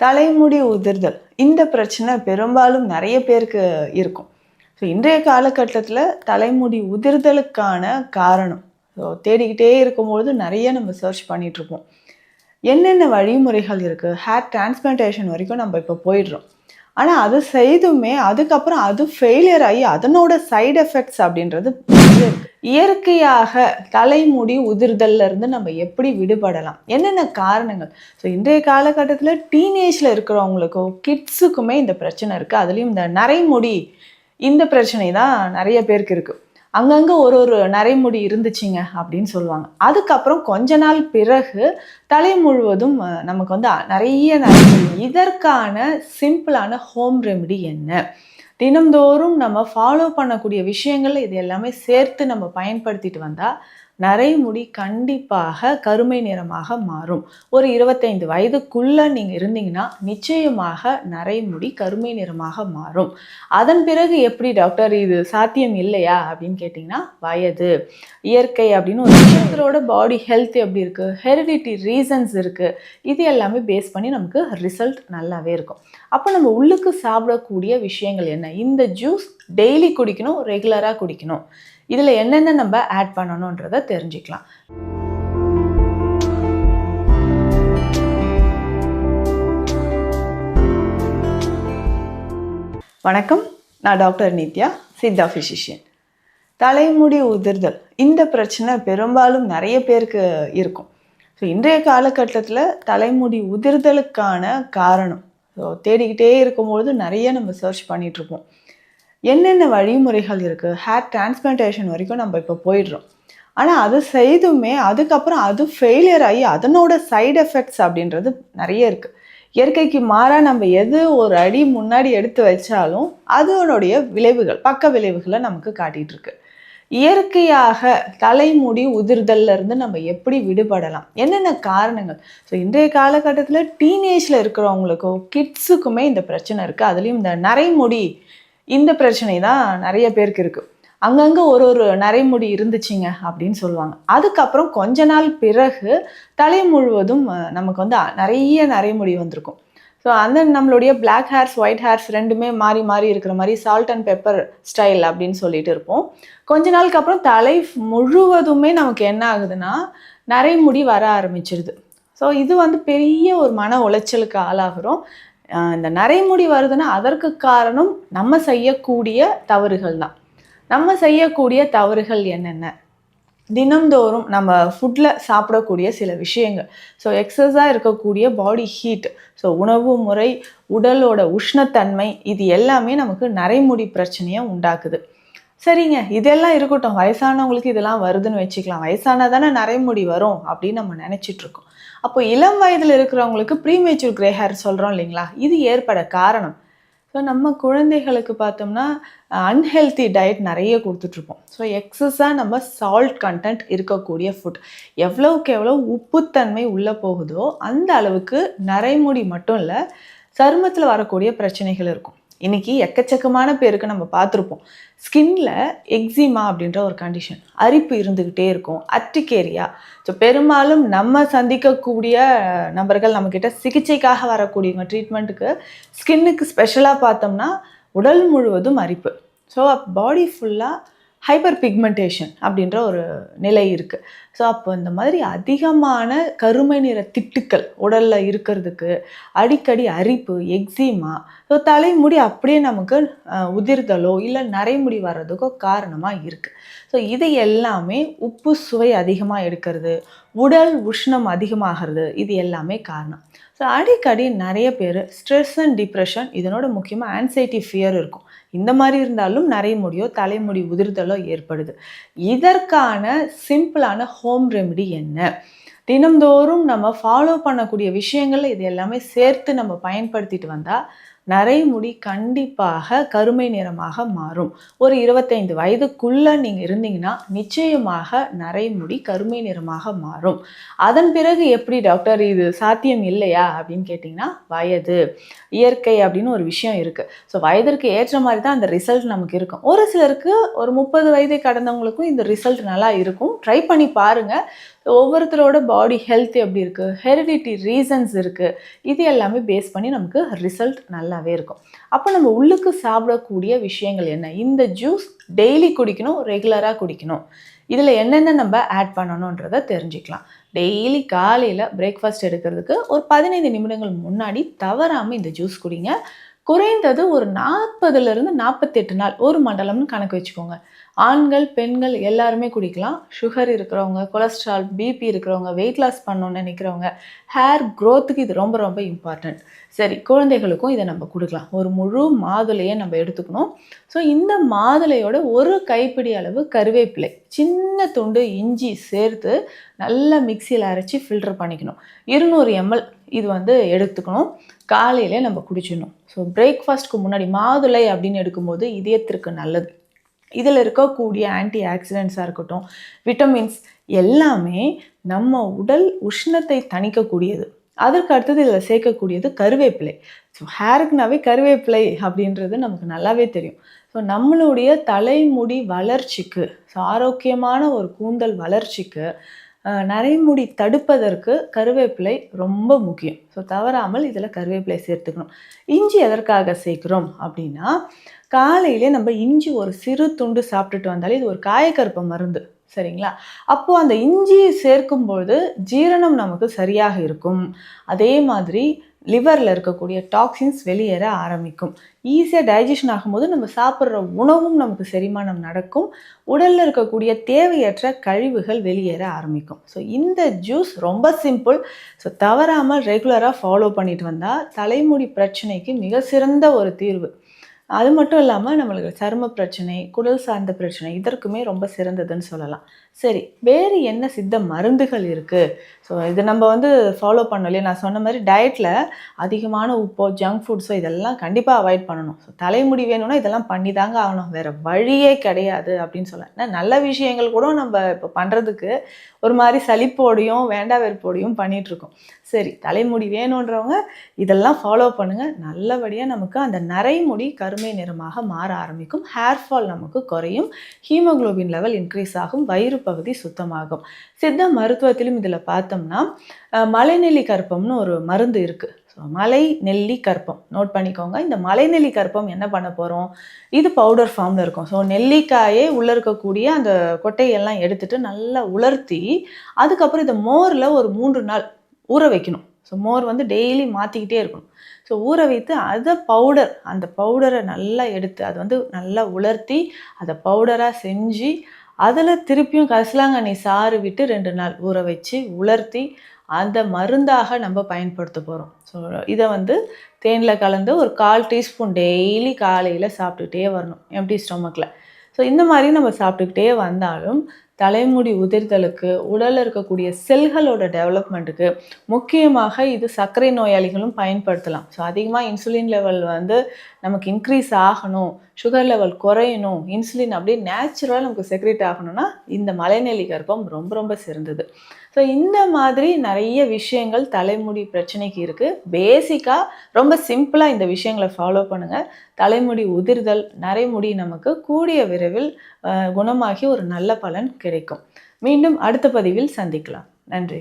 தலைமுடி உதிர்தல். இந்த பிரச்சனை பெரும்பாலும் நிறைய பேருக்கு இருக்கும். ஸோ இன்றைய காலகட்டத்தில் தலைமுடி உதிர்தலுக்கான காரணம். ஸோ தேடிக்கிட்டே இருக்கும்பொழுது நிறைய நம்ம சர்ச் பண்ணிகிட்ருப்போம் என்னென்ன வழிமுறைகள் இருக்குது ஹேர் டிரான்ஸ்பிளான்டேஷன் வரைக்கும் நம்ம இப்போ போயிடுறோம். ஆனால் அது செய்துமே அதுக்கப்புறம் அது ஃபெயிலியர் ஆகி அதனோட சைடு எஃபெக்ட்ஸ் அப்படின்றது இயற்கையாக தலைமுடி உதிர்தல்ல இருந்து நம்ம எப்படி விடுபடலாம்? என்னென்ன காரணங்கள்? ஸோ இன்றைய காலகட்டத்தில் டீனேஜில் இருக்கிறவங்களுக்கோ கிட்ஸுக்குமே இந்த பிரச்சனை இருக்குது அதுலேயும் இந்த நரைமுடி இந்த பிரச்சனை தான் நிறைய பேருக்கு இருக்குது அங்கங்கே ஒரு ஒரு நரைமுடி இருந்துச்சுங்க அப்படின்னு சொல்லுவாங்க. அதுக்கப்புறம் கொஞ்ச நாள் பிறகு தலை முழுவதும் நமக்கு வந்து நிறைய நரைமுடி. இதற்கான சிம்பிளான ஹோம் ரெமெடி என்ன? தினம்தோறும் நம்ம ஃபாலோ பண்ணக்கூடிய விஷயங்கள் இது எல்லாமே சேர்த்து நம்ம பயன்படுத்திட்டு வந்தால் நரைமுடி கண்டிப்பாக கருமை நிறமாக மாறும். ஒரு இருபத்தைந்து வயதுக்குள்ளே நீங்கள் இருந்தீங்கன்னா நிச்சயமாக நரைமுடி கருமை நிறமாக மாறும். அதன் பிறகு எப்படி டாக்டர் இது சாத்தியம் இல்லையா? அப்படின்னு கேட்டிங்கன்னா வயது இயற்கை அப்படின்னு ஒரு விஷயத்தோட பாடி ஹெல்த் எப்படி இருக்குது ஹெரிடிட்டி ரீசன்ஸ் இருக்குது இது எல்லாமே பேஸ் பண்ணி நமக்கு ரிசல்ட் நல்லாவே இருக்கும். அப்போ நம்ம உள்ளுக்கு சாப்பிடக்கூடிய விஷயங்கள் என்ன? இந்த ஜூஸ் டெய்லி குடிக்கணும் ரெகுலராக குடிக்கணும். இதில் என்னென்ன நம்ம ஆட் பண்ணணுன்றதை தெரிஞ்சுக்கலாம். வணக்கம். நான் டாக்டர் நித்யா சித்தா ஃபிசிஷியன் தலைமுடி உதிர்தல். இந்த பிரச்சனை பெரும்பாலும் நிறைய பேருக்கு இருக்கும். ஸோ இன்றைய காலகட்டத்தில் தலைமுடி உதிர்தலுக்கான காரணம். ஸோ தேடிக்கிட்டே இருக்கும்பொழுது நிறைய நம்ம சர்ச் பண்ணிகிட்ருப்போம் என்னென்ன வழிமுறைகள் இருக்குது ஹேர் டிரான்ஸ்பிளான்டேஷன் வரைக்கும் நம்ம இப்போ போயிடுறோம். ஆனால் அது செய்துமே அதுக்கப்புறம் அது ஃபெயிலியர் ஆகி அதனோட சைடு எஃபெக்ட்ஸ் அப்படின்றது நிறைய இருக்குது இயற்கைக்கு மாறாக நம்ம எது ஒரு அடி முன்னாடி எடுத்து வச்சாலும் அதனுடைய விளைவுகள் பக்க விளைவுகளை நமக்கு காட்டிகிட்டு இருக்கு. இயற்கையாக தலைமுடி உதிர்தல்ல இருந்து நம்ம எப்படி விடுபடலாம்? என்னென்ன காரணங்கள்? ஸோ இன்றைய காலகட்டத்தில் டீனேஜில் இருக்கிறவங்களுக்கோ கிட்ஸுக்குமே இந்த பிரச்சனை இருக்குது அதுலேயும் இந்த நரைமுடி இந்த பிரச்சனை தான் நிறைய பேருக்கு இருக்குது அங்கங்கே ஒரு ஒரு நரைமுடி இருந்துச்சுங்க அப்படின்னு சொல்லுவாங்க. அதுக்கப்புறம் கொஞ்ச நாள் பிறகு தலை முழுவதும் நமக்கு வந்து நிறைய நரைமுடி வந்திருக்கும். ஸோ அந்த நம்மளுடைய பிளாக் ஹேர்ஸ் ஒயிட் ஹேர்ஸ் ரெண்டுமே மாறி மாறி இருக்கிற மாதிரி சால்ட் அண்ட் பெப்பர் ஸ்டைல் அப்படின்னு சொல்லிட்டு இருப்போம். கொஞ்ச நாளுக்கு அப்புறம் தலை முழுவதுமே நமக்கு என்ன ஆகுதுன்னா நரைமுடி வர ஆரம்பிச்சிருது. ஸோ இது வந்து பெரிய ஒரு மன உளைச்சலுக்கு ஆளாகிறோம். இந்த நரைமுடி வருதுன்னா அதற்கு காரணம் நம்ம செய்யக்கூடிய தவறுகள் தான் நம்ம செய்யக்கூடிய தவறுகள் என்னென்ன? தினம்தோறும் நம்ம ஃபுட்டில் சாப்பிடக்கூடிய சில விஷயங்கள். ஸோ எக்ஸஸாக இருக்கக்கூடிய பாடி ஹீட் ஸோ உணவு முறை உடலோட உஷ்ணத்தன்மை இது எல்லாமே நமக்கு நரைமுடி பிரச்சனையை உண்டாக்குது. சரிங்க இதெல்லாம் இருக்கட்டும். வயசானவங்களுக்கு இதெல்லாம் வருதுன்னு வச்சுக்கலாம். வயசானா தானே நரைமுடி வரும் அப்படின்னு நம்ம நினச்சிட்ருக்கோம் அப்போ இளம் வயதில் இருக்கிறவங்களுக்கு ப்ரீமேச்சூர் கிரே ஹேர் சொல்கிறோம் இல்லைங்களா? இது ஏற்பட காரணம். ஸோ நம்ம குழந்தைகளுக்கு பார்த்தோம்னா அன்ஹெல்தி டயட் நிறைய கொடுத்துட்ருப்போம். ஸோ எக்ஸஸாக நம்ம சால்ட் கண்டென்ட் இருக்கக்கூடிய ஃபுட் எவ்வளோக்கு எவ்வளோ உப்புத்தன்மை உள்ளே போகுதோ அந்த அளவுக்கு நரைமுடி மட்டும் இல்லை சருமத்தில் வரக்கூடிய பிரச்சனைகள் இருக்கும். இன்னைக்கு எக்கச்சக்கமான பேருக்கு நம்ம பார்த்துருப்போம். ஸ்கின்ல எக்ஸிமா அப்படின்ற ஒரு கண்டிஷன் அரிப்பு இருந்துக்கிட்டே இருக்கும். அட்டிகேரியா. ஸோ பெரும்பாலும் நம்ம சந்திக்கக்கூடிய நபர்கள் நம்மக்கிட்ட சிகிச்சைக்காக வரக்கூடியவங்க ட்ரீட்மெண்ட்டுக்கு ஸ்கின்னுக்கு ஸ்பெஷலாக பார்த்தோம்னா உடல் முழுவதும் அரிப்பு. ஸோ பாடி ஃபுல்லாக ஹைப்பர் பிக்மெண்டேஷன் அப்படின்ற ஒரு நிலை இருக்குது ஸோ அப்போ இந்த மாதிரி அதிகமான கருமை நிற திட்டுக்கள் உடலில் இருக்கிறதுக்கு அடிக்கடி அரிப்பு எக்ஸிமா ஸோ தலைமுடி அப்படியே நமக்கு உதிர்தலோ இல்லை நரைமுடி வர்றதுக்கோ காரணமாக இருக்குது ஸோ இது எல்லாமே உப்பு சுவை அதிகமாக எடுக்கிறது உடல் உஷ்ணம் அதிகமாகிறது இது எல்லாமே காரணம். ஸோ அடிக்கடி நிறைய பேர் ஸ்ட்ரெஸ் அண்ட் டிப்ரெஷன் இதனோட முக்கியமாக ஆன்சைட்டி ஃபியர் இருக்கும். இந்த மாதிரி இருந்தாலும் நிறைய முடியோ தலைமுடி உதிர்தலோ ஏற்படுது. இதற்கான சிம்பிளான ஹோம் ரெமெடி என்ன? தினம்தோறும் நம்ம ஃபாலோ பண்ணக்கூடிய விஷயங்கள் இது எல்லாமே சேர்த்து நம்ம பயன்படுத்திட்டு வந்தால் நரைமுடி கண்டிப்பாக கருமை நிறமாக மாறும். ஒரு இருபத்தைந்து வயதுக்குள்ளே நீங்கள் இருந்தீங்கன்னா நிச்சயமாக நரைமுடி கருமை நிறமாக மாறும். அதன் பிறகு எப்படி டாக்டர் இது சாத்தியம் இல்லையா அப்படின்னு கேட்டிங்கன்னா வயது இயற்கை அப்படின்னு ஒரு விஷயம் இருக்குது ஸோ வயதிற்கு ஏற்ற மாதிரி தான் அந்த ரிசல்ட் நமக்கு இருக்கும். ஒரு சிலருக்கு ஒரு முப்பது வயதை கடந்தவங்களுக்கும் இந்த ரிசல்ட் நல்லா இருக்கும். ட்ரை பண்ணி பாருங்கள் ஒவ்வொருத்தரோட பாடி ஹெல்த் எப்படி இருக்குது ஹெரிடிட்டி ரீசன்ஸ் இருக்குது இது எல்லாமே பேஸ் பண்ணி நமக்கு ரிசல்ட் நல்லாவே இருக்கும். அப்போ நம்ம உள்ளுக்கு சாப்பிடக்கூடிய விஷயங்கள் என்ன? இந்த ஜூஸ் டெய்லி குடிக்கணும் ரெகுலராக குடிக்கணும். இதில் என்னென்ன நம்ம ஆட் பண்ணணுன்றதை தெரிஞ்சுக்கலாம். டெய்லி காலையில் பிரேக்ஃபாஸ்ட் எடுக்கிறதுக்கு ஒரு பதினைந்து நிமிடங்கள் முன்னாடி தவறாமல் இந்த ஜூஸ் குடிங்க. குறைந்தது ஒரு நாற்பதுலேருந்து நாற்பத்தெட்டு நாள் ஒரு மண்டலம்னு கணக்கு வச்சுக்கோங்க. ஆண்கள் பெண்கள் எல்லாருமே குடிக்கலாம். சுகர் இருக்கிறவங்க கொலஸ்ட்ரால் பிபி இருக்கிறவங்க வெயிட் லாஸ் பண்ணணும்னு நினைக்கிறவங்க ஹேர் க்ரோத்துக்கு இது ரொம்ப ரொம்ப இம்பார்ட்டண்ட் சரி குழந்தைகளுக்கும் இதை நம்ம கொடுக்கலாம். ஒரு முழு மாதுளையை நம்ம எடுத்துக்கணும். ஸோ இந்த மாதுளையோட ஒரு கைப்பிடி அளவு கருவேப்பிலை சின்ன துண்டு இஞ்சி சேர்த்து நல்லா மிக்சியில் அரைச்சி ஃபில்டர் பண்ணிக்கணும். இருநூறு எம்எல் இது வந்து எடுத்துக்கணும். காலையிலே நம்ம குடிச்சிடணும். ஸோ பிரேக்ஃபாஸ்ட்க்கு முன்னாடி மாதுளை அப்படின்னு எடுக்கும்போது இதயத்திற்கு நல்லது. இதில் இருக்கக்கூடிய ஆன்டி ஆக்சிடென்ட்ஸாக இருக்கட்டும் விட்டமின்ஸ் எல்லாமே நம்ம உடல் உஷ்ணத்தை தணிக்கக்கூடியது. அதற்கு அடுத்தது இதில் சேர்க்கக்கூடியது கருவேப்பிலை. ஸோ ஹேருக்குனாவே கருவேப்பிலை அப்படின்றது நமக்கு நல்லாவே தெரியும். ஸோ நம்மளுடைய தலைமுடி வளர்ச்சிக்கு ஸோ ஆரோக்கியமான ஒரு கூந்தல் வளர்ச்சிக்கு நரைமுடி தடுப்பதற்கு கருவேப்பிலை ரொம்ப முக்கியம். ஸோ தவறாமல் இதில் கருவேப்பிலை சேர்த்துக்கணும். இஞ்சி எதற்காக சேர்க்குறோம் அப்படின்னா காலையிலே நம்ம இஞ்சி ஒரு சிறு துண்டு சாப்பிட்டுட்டு வந்தாலே இது ஒரு காயக்கருப்பு மருந்து. சரிங்களா? அப்போது அந்த இஞ்சியை சேர்க்கும்பொழுது ஜீரணம் நமக்கு சரியாக இருக்கும். அதே மாதிரி லிவரில் இருக்கக்கூடிய டாக்ஸின்ஸ் வெளியேற ஆரம்பிக்கும். ஈஸியாக டைஜஷன் ஆகும்போது நம்ம சாப்பிட்ற உணவும் நமக்கு செரிமானம் நடக்கும். உடலில் இருக்கக்கூடிய தேவையற்ற கழிவுகள் வெளியேற ஆரம்பிக்கும். ஸோ இந்த ஜூஸ் ரொம்ப சிம்பிள் ஸோ தவறாமல் ரெகுலராக ஃபாலோ பண்ணிட்டு வந்தால் தலைமுடி பிரச்சனைக்கு மிக சிறந்த ஒரு தீர்வு. அது மட்டும் இல்லாமல் நம்மளுக்கு சரும பிரச்சனை குடல் சார்ந்த பிரச்சனை இதற்குமே ரொம்ப சிறந்ததுன்னு சொல்லலாம். சரி வேறு என்ன சித்த மருந்துகள் இருக்குது ஸோ இது நம்ம வந்து ஃபாலோ பண்ணலையே நான் சொன்ன மாதிரி டயட்டில் அதிகமான உப்போ ஜங்க் ஃபுட்ஸோ இதெல்லாம் கண்டிப்பாக அவாய்ட் பண்ணணும். ஸோ தலைமுடி வேணும்னா இதெல்லாம் பண்ணி தாங்க ஆகணும். வேறு வழியே கிடையாது அப்படின்னு சொல்லலாம் ஏன்னா நல்ல விஷயங்கள் கூட நம்ம இப்போ பண்ணுறதுக்கு ஒரு மாதிரி சலிப்போடையும் வேண்டா வெறுப்போடையும் பண்ணிகிட்ருக்கோம் சரி தலைமுடி வேணுன்றவங்க இதெல்லாம் ஃபாலோ பண்ணுங்கள் நல்லபடியாக நமக்கு அந்த நரைமுடி கருமை நிறமாக மாற ஆரம்பிக்கும். ஹேர் ஃபால் நமக்கு குறையும். ஹீமோக்ளோபின் லெவல் இன்க்ரீஸ் ஆகும். வயிறு பகுதி சுத்தமாகும். சித்த மருத்துவத்திலும் இதில் பார்த்தோம்னா மலைநெல்லி கற்பம்னு ஒரு மருந்து இருக்குது ஸோ மலை நெல்லி கற்பம் நோட் பண்ணிக்கோங்க. இந்த மலை நெல்லி கற்பம் என்ன பண்ண போகிறோம் இது பவுடர் ஃபார்மில் இருக்கும். ஸோ நெல்லிக்காயே உள்ளே இருக்கக்கூடிய அந்த கொட்டையெல்லாம் எடுத்துட்டு நல்லா உலர்த்தி அதுக்கப்புறம் இந்த மோரில் ஒரு மூன்று நாள் ஊற வைக்கணும். ஸோ மோர் வந்து டெய்லி மாற்றிக்கிட்டே இருக்கணும். ஸோ ஊற வைத்து அதை பவுடர் அந்த பவுடரை நல்லா எடுத்து அதை வந்து நல்லா உலர்த்தி அதை பவுடராக செஞ்சு அதில் திருப்பியும் கசலாங்கண்ணி சாறு விட்டு ரெண்டு நாள் ஊற வச்சு உலர்த்தி அந்த மருந்தாக நம்ம பயன்படுத்த போகிறோம் ஸோ இதை வந்து தேனில் கலந்து ஒரு கால் டீஸ்பூன் டெய்லி காலையில் சாப்பிட்டுக்கிட்டே வரணும். எம்டி ஸ்டொமக்கில் ஸோ இந்த மாதிரி நம்ம சாப்பிட்டுக்கிட்டே வந்தாலும் தலைமுடி உதிர்தலுக்கு உடலில் இருக்கக்கூடிய செல்களோட டெவலப்மெண்ட்டுக்கு முக்கியமாக இது சர்க்கரை நோயாளிகளும் பயன்படுத்தலாம். ஸோ அதிகமாக இன்சுலின் லெவல் வந்து நமக்கு இன்க்ரீஸ் ஆகணும் சுகர் லெவல் குறையணும் இன்சுலின் அப்படியே நேச்சுரலாக நமக்கு செக்ரேட் ஆகணும்னா இந்த மலைநெல்லி கர்ப்பம் ரொம்ப ரொம்ப சிறந்தது. ஸோ இந்த மாதிரி நிறைய விஷயங்கள் தலைமுடி பிரச்சனைக்கு இருக்குது பேசிக்காக ரொம்ப சிம்பிளாக இந்த விஷயங்களை ஃபாலோ பண்ணுங்கள் தலைமுடி உதிர்தல் நரைமுடி நமக்கு கூடிய விரைவில் குணமாகி ஒரு நல்ல பலன் கிடைக்கும். மீண்டும் அடுத்த பதிவில் சந்திக்கலாம். நன்றி.